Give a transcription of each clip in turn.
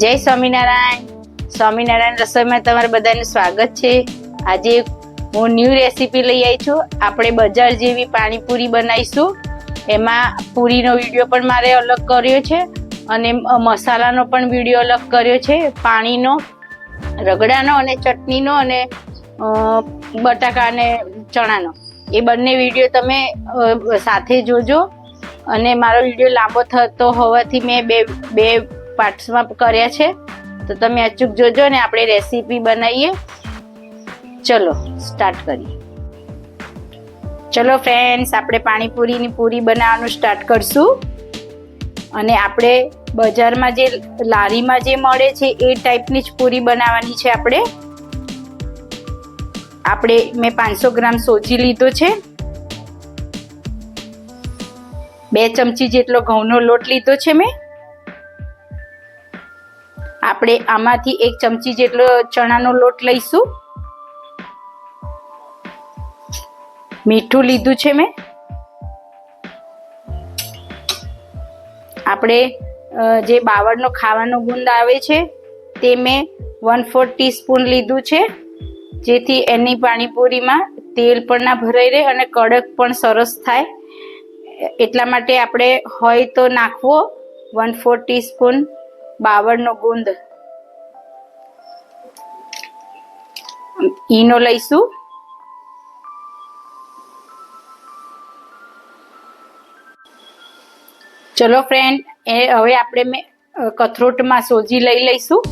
જય સ્વામિનારાયણ. સ્વામિનારાયણ રસોઈમાં તમારું બધાનું સ્વાગત છે. આજે હું ન્યૂ રેસીપી લઈ આવી છું. આપણે બજાર જેવી પાણીપુરી બનાવીશું. એમાં પૂરીનો વીડિયો પણ મારે અલગ કર્યો છે અને મસાલાનો પણ વીડિયો અલગ કર્યો છે. પાણીનો, રગડાનો અને ચટણીનો અને બટાકા અને ચણાનો. એ બંને વીડિયો તમે સાથે જોજો. અને મારો વીડિયો લાંબો થતો હોવાથી મેં બે બે પાર્ટ્સમાં કર્યા છે. તો તમે અચૂક જોજો ને આપણે રેસીપી બનાવીએ. ચલો સ્ટાર્ટ કરીએ. ચલો ફ્રેન્ડ્સ આપણે પાણીપુરીની પૂરી બનાવવાનું સ્ટાર્ટ કરશું. અને આપણે બજારમાં જે, લારીમાં જે મળે છે એ ટાઈપની જ પૂરી બનાવવાની છે આપણે. આપણે, મેં પાંચસો ગ્રામ સોજી લીધો છે. બે ચમચી જેટલો ઘઉંનો લોટ લીધો છે મેં. આપણે આમાંથી એક ચમચી જેટલો ચણાનો લોટ લઈશું. મીઠું લીધું છે મેં. આપણે જે બાવળનો ખાવાનો ગુંદ આવે છે, તે મેં વન ફોર ટીસ્પૂન લીધું છે. જેથી એની પાણીપુરીમાં તેલ પણ ના ભરાઈ રહે અને કડક પણ સરસ થાય. એટલા માટે આપણે હોય તો નાખવો. વન ફોર ટીસ્પૂન બાવળનો ગુંદ. ઈનો લઈશું. ચલો ફ્રેન્ડ એ હવે આપણે મેં કથરોટમાં સોજી લઈ લઈશું.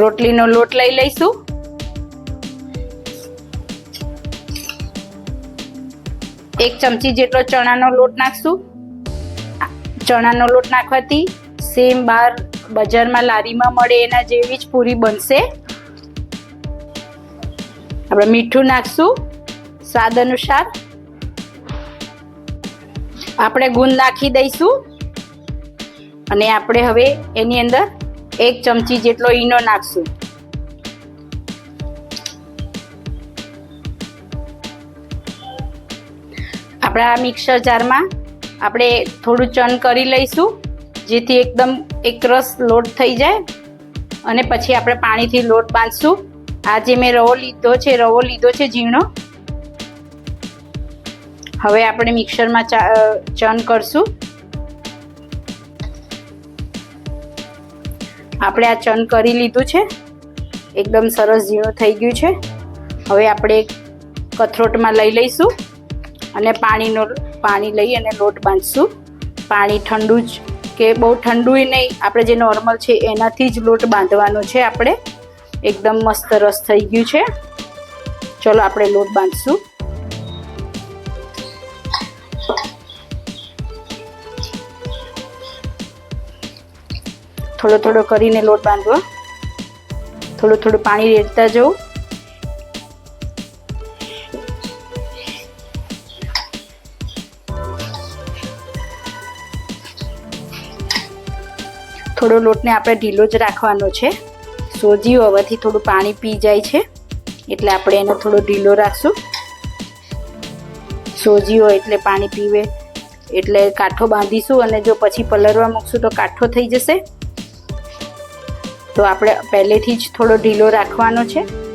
રોટલીનો લોટ લઈ લઈશું. એક ચમચી જેટલો ચણાનો લોટ નાખશું. ચણાનો લોટ નાખવાથી સેમ બાર બજારમાં લારીમાં મળે એના જેવી જ પૂરી બનશે. આપણે મીઠું નાખશું, સ્વાદ અનુસાર. આપણે ગુંદ નાખી દઈશું. અને આપણે હવે એની અંદર એક ચમચી જેટલો ઈનો નાખશું. આપણા મિક્સર જારમાં આપણે થોડું ચન કરી લઈશું, જેથી એકદમ એકરસ લોટ થઈ જાય. અને પછી આપણે પાણીથી લોટ બાંધશું. આ જે મેં રવો લીધો છે, રવો લીધો છે ઝીણો. હવે આપણે મિક્સરમાં ચન કરશું. આપણે આ ચન કરી લીધું છે. એકદમ સરસ ઝીણું થઈ ગયું છે. હવે આપણે કથરોટમાં લઈ લઈશું. અને પાણીનો પાણી લઈ અને લોટ બાંધશું. પાણી ઠંડુ જ કે બહુ ઠંડુય નહીં, આપણે જે નોર્મલ છે એનાથી જ લોટ બાંધવાનો છે આપણે. એકદમ મસ્ત રસ થઈ ગયું છે. ચલો આપણે લોટ બાંધશું. થોડો થોડો કરીને લોટ બાંધવો. થોડું થોડું પાણી રેડતા જવું. થોડો લોટને આપણે ઢીલો જ રાખવાનો છે. સોજી હોવાથી થોડું પાણી પી જાય છે. એટલે આપણે એને થોડો ઢીલો રાખશું. સોજીઓ એટલે પાણી પીવે. એટલે કાઠો બાંધીશું અને જો પછી પલળવા મૂકશું તો કાઠો થઈ જશે. તો આપણે પહેલેથી જ થોડો ઢીલો રાખવાનો છે.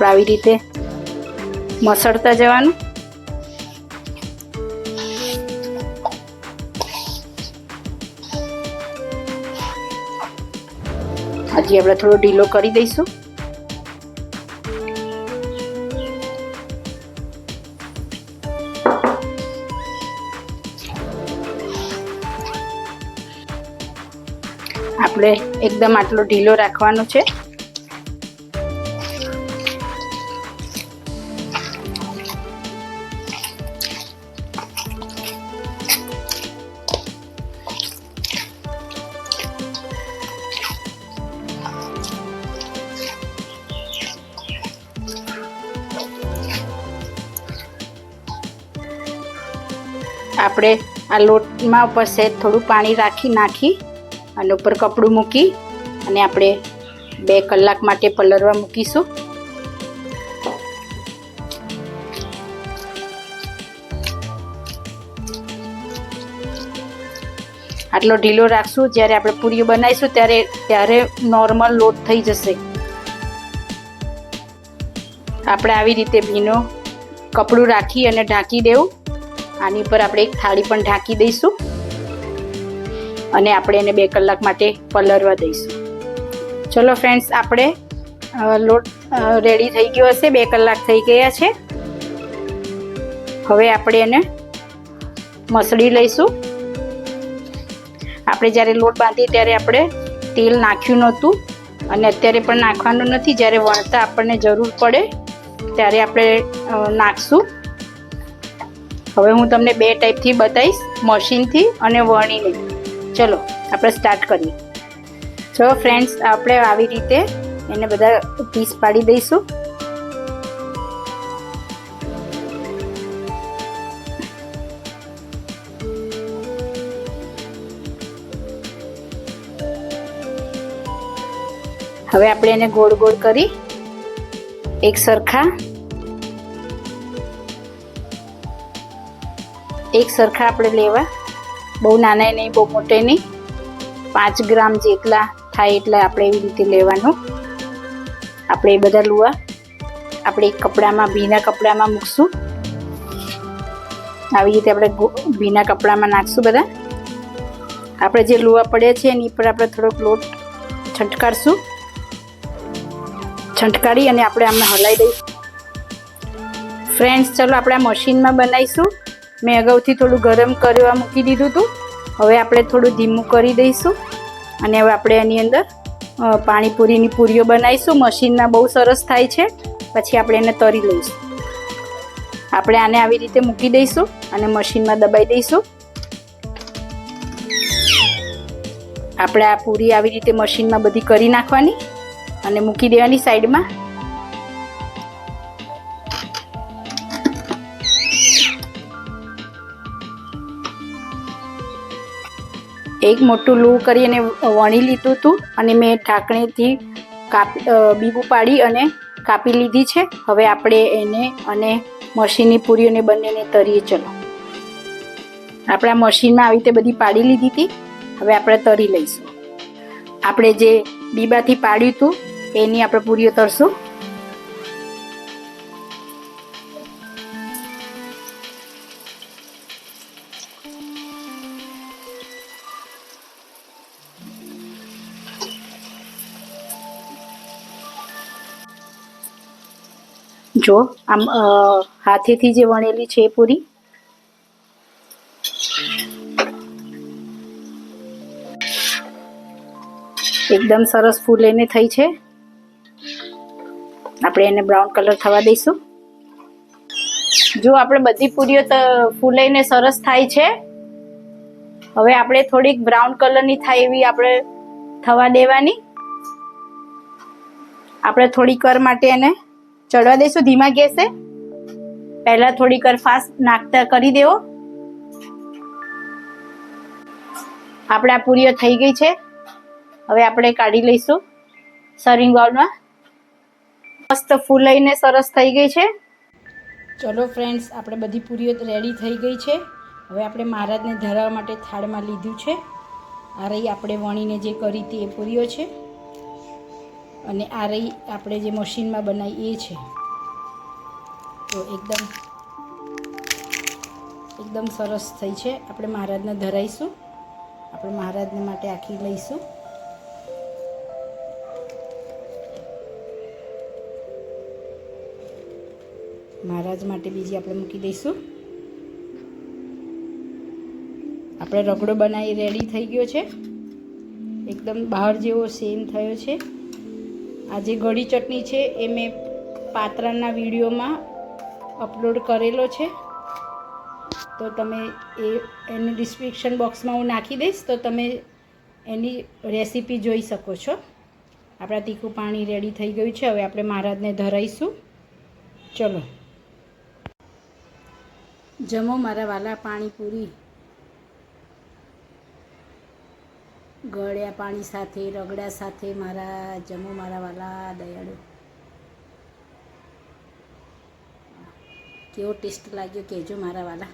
આપણે આવી રીતે મસળતા જવાનું. હજી આપણે થોડો ઢીલો કરી દઈશું. આપણે એકદમ આટલો ઢીલો રાખવાનો છે. આપણે આ લોટમાં ઉપર સહેજ થોડું પાણી રાખી નાખી અને ઉપર કપડું મૂકી અને આપણે બે કલાક માટે પલળવા મૂકીશું. આટલો ઢીલો રાખશું, જ્યારે આપણે પૂરીઓ બનાવીશું, ત્યારે ત્યારે નોર્મલ લોટ થઈ જશે. આપણે આવી રીતે ભીનો કપડું રાખી અને ઢાંકી દેવું. આની ઉપર આપણે એક થાળી પણ ઢાંકી દઈશું. અને આપણે એને બે કલાક માટે પલરવા દઈશું. ચલો ફ્રેન્ડ્સ આપણે લોટ રેડી થઈ ગયો હશે. બે કલાક થઈ ગયા છે. હવે આપણે એને મસળી લઈશું. આપણે જ્યારે લોટ બાંધીએ ત્યારે આપણે તેલ નાખ્યું નહોતું. અને અત્યારે પણ નાખવાનું નથી. જ્યારે વણતા આપણને જરૂર પડે, ત્યારે આપણે નાખશું. હવે હું તમને બે ટાઈપથી બતાવીશ મશીનથી અને વણીને. ચલો, આપણે સ્ટાર્ટ કરીએ. ચલો ફ્રેન્ડ્સ આપણે આવી રીતે એને બધા પીસ પાડી દઈશું. હવે આપણે એને ગોળ ગોળ કરી, એક સરખા એક સરખા આપણે લેવા. બહુ નાના નહીં, બહુ મોટે નહીં. પાંચ ગ્રામ જેટલા થાય એટલા આપણે એવી રીતે લેવાનું. આપણે એ બધા લુવા આપણે એક કપડામાં, ભીના કપડામાં મૂકશું. આવી રીતે આપણે ભીના કપડામાં નાખશું બધા. આપણે જે લુવા પડ્યા છે એની પર આપણે થોડોક લોટ છંટકારશું. છંટકારી અને આપણે આમને હલાવી દઈશું. ફ્રેન્ડ્સ, ચલો આપણે આ મશીનમાં બનાવીશું. મેં અગાઉથી થોડું ગરમ કરવા મૂકી દીધું હતું હવે આપણે થોડું ધીમું કરી દઈશું અને હવે આપણે એની અંદર પાણીપુરીની પૂરીઓ બનાવીશું. મશીનમાં બહુ સરસ થાય છે. પછી આપણે એને તરી લઈશું. આપણે આને આવી રીતે મૂકી દઈશું અને મશીનમાં દબાઈ દઈશું. આપણે આ પૂરી આવી રીતે મશીનમાં બધી કરી નાખવાની અને મૂકી દેવાની સાઈડમાં. એક મોટું લૂ કરી અને વણી લીધું હતું અને મેં ઢાંકણીથી કાપી બીબું પાડી અને કાપી લીધી છે. હવે આપણે એને અને મશીનની પૂરીઓને બંનેને તરીએ. ચલો. આપણા મશીનમાં આવી રીતે બધી પાડી લીધી હતી. હવે આપણે તરી લઈશું. આપણે જે બીબાથી પાડ્યું હતું, એની આપણે પૂરીઓ તરશું. જો, આમ હાથેથી જે વણેલી છે પૂરી. એકદમ સરસ ફૂલેને થઈ છે. આપણે એને બ્રાઉન કલર થવા દઈશું. જો, આપણે બધી પૂરીઓ ફૂલાઈને સરસ થાય છે. હવે આપણે થોડીક બ્રાઉન કલરની થાય એવી આપણે થવા દેવાની. આપણે થોડીક વાર માટે એને ચડવા દઈશું ધીમા ગેસે? પહેલા થોડીક વાર ફાસ્ટ નાખતા કરી દેવો. આપણે આ પૂરીઓ થઈ ગઈ છે. હવે આપણે કાઢી લઈશું સર્વિંગ બાઉલમાં મસ્ત ફૂલાઈને સરસ થઈ ગઈ છે. ચલો ફ્રેન્ડ્સ આપણે બધી પૂરીઓ રેડી થઈ ગઈ છે. હવે આપણે મહારાજને ધરાવવા માટે થાળમાં લીધું છે. આ રહી આપણે વણીને જે કરી હતી એ પૂરીઓ છે. અને આ રહી આપણે જે મશીનમાં બનાવી, એ છે. તો એકદમ એકદમ સરસ થઈ છે. આપણે મહારાજને ધરાઈશું. આપણે મહારાજને માટે આખી લઈશું. મહારાજ માટે બીજી આપણે મૂકી દઈશું. આપણે રગડો બનાવી રેડી થઈ ગયો છે. એકદમ બહાર જેવો સેમ થયો છે. આ જે ગળી ચટણી છે એ મેં પાત્રાના વિડીયોમાં અપલોડ કરેલો છે. તો તમે એ, એનું ડિસ્ક્રિપ્શન બોક્સમાં હું નાખી દઈશ, તો તમે એની રેસીપી જોઈ શકો છો. આપણા તીખું પાણી રેડી થઈ ગયું છે, હવે આપણે મહારાજને ધરાઈશું. ચલો. જમો મારા વાલા પાણીપુરી. ગળ્યા પાણી સાથે, રગડા સાથે મારા જમો મારા વાલા દયાળુ. કેવો ટેસ્ટ લાગ્યો કહેજો મારા વાલા.